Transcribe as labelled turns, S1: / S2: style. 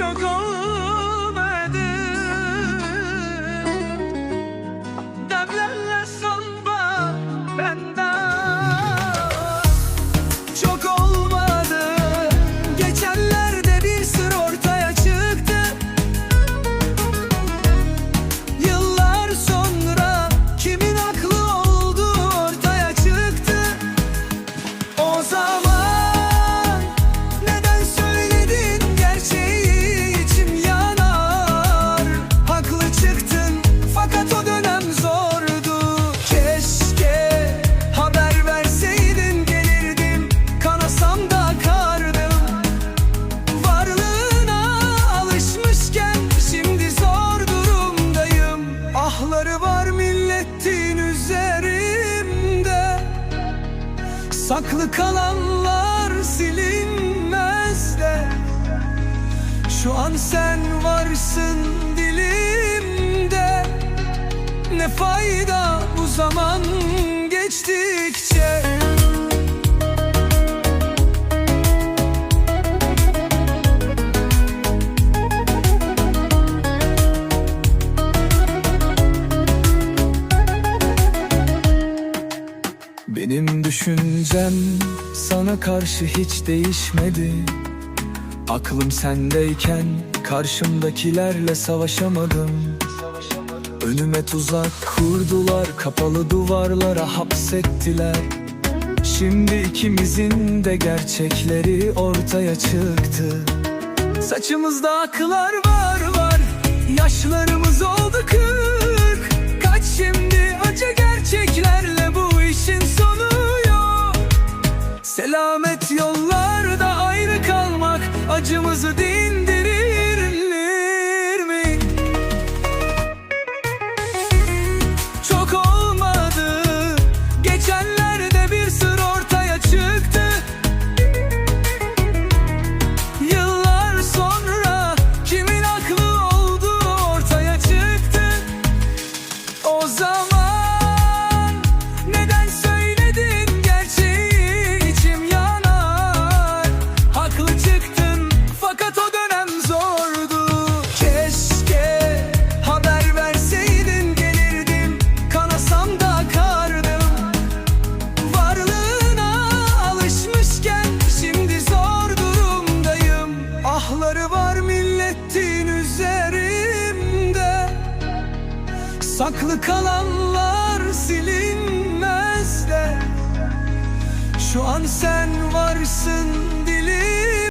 S1: 小狗 Saklı kalanlar silinmez de. Şu an sen varsın dilimde. Ne fayda bu zaman geçtikçe Benim düşüncem sana karşı hiç değişmedi. Aklım sendeyken karşımdakilerle savaşamadım. Önüme tuzak kurdular kapalı duvarlara hapsettiler. Şimdi ikimizin de gerçekleri ortaya çıktı. Saçımızda aklar var var. Yaşlarımız oldu Selamet yollarda ayrı kalmak Acımızı dindirir Saklı kalanlar silinmez de. Şu an sen varsın